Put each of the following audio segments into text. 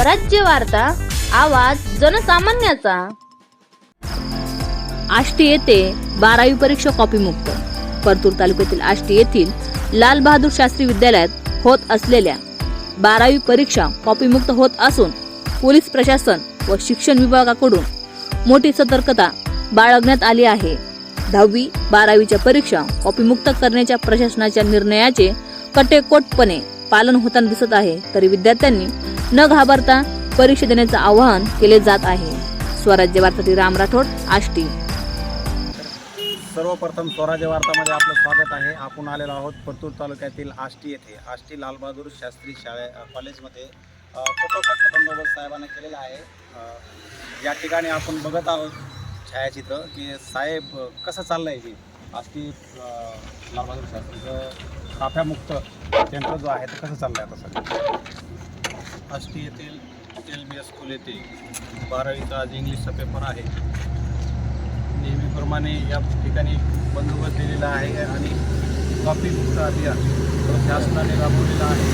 स्वराज्य वार्ता आवाज जनसामान्याचा. आष्टी येथे बारावी परीक्षा कॉपीमुक्त. परतूर तालुक्यातील आष्टी येथील लाल बहादूर शास्त्री विद्यालयात होत असलेल्या बारावी परीक्षा कॉपीमुक्त होत असून पोलीस प्रशासन व शिक्षण विभागाकडून मोठी सतर्कता बाळगण्यात आली आहे. दहावी बारावीच्या परीक्षा कॉपीमुक्त करण्याच्या प्रशासनाच्या निर्णयाचे कटेकोटपणे पालन होताना दिसत आहे. तरी विद्यार्थ्यांनी न घाबरता परीक्षा देण्याचं आवाहन केले जात आहे. स्वराज्य वार्तातील राम राठोड आष्टी. सर्वप्रथम स्वराज्य वार्तामध्ये आपलं स्वागत आहे. आपण आलेलो आहोत परतूर तालुक्यातील आष्टी येथे. आष्टी लालबहादूर शास्त्री शाळे कॉलेजमध्ये अ, कटोकट बंदोबस्त साहेबांना केलेला आहे. या ठिकाणी आपण बघत आहोत छायाचित्र की साहेब कसं चाललं आहे हे? आष्टी लालबहादूर शास्त्रीचं ताफ्यामुक्त केंद्र जो आहे तो कसं चाललं आहे आता सध्या? आष्टी येथील एल बी एस स्कूल येथे बारावीचा आज इंग्लिशचा पेपर आहे. नेहमीप्रमाणे या ठिकाणी बंदोबस्त दिलेला आहे आणि कॉपी मुक्त अभियान शासनाने राबवलेला आहे.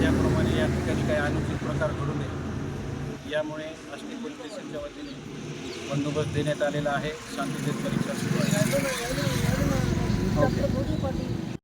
त्याप्रमाणे या ठिकाणी काही अनुचित प्रकार घडू नये. यामुळे आष्टी पोलीस स्टेशनच्या वतीने बंदोबस्त देण्यात आलेला आहे. शांततेत परीक्षा सुरू आहे.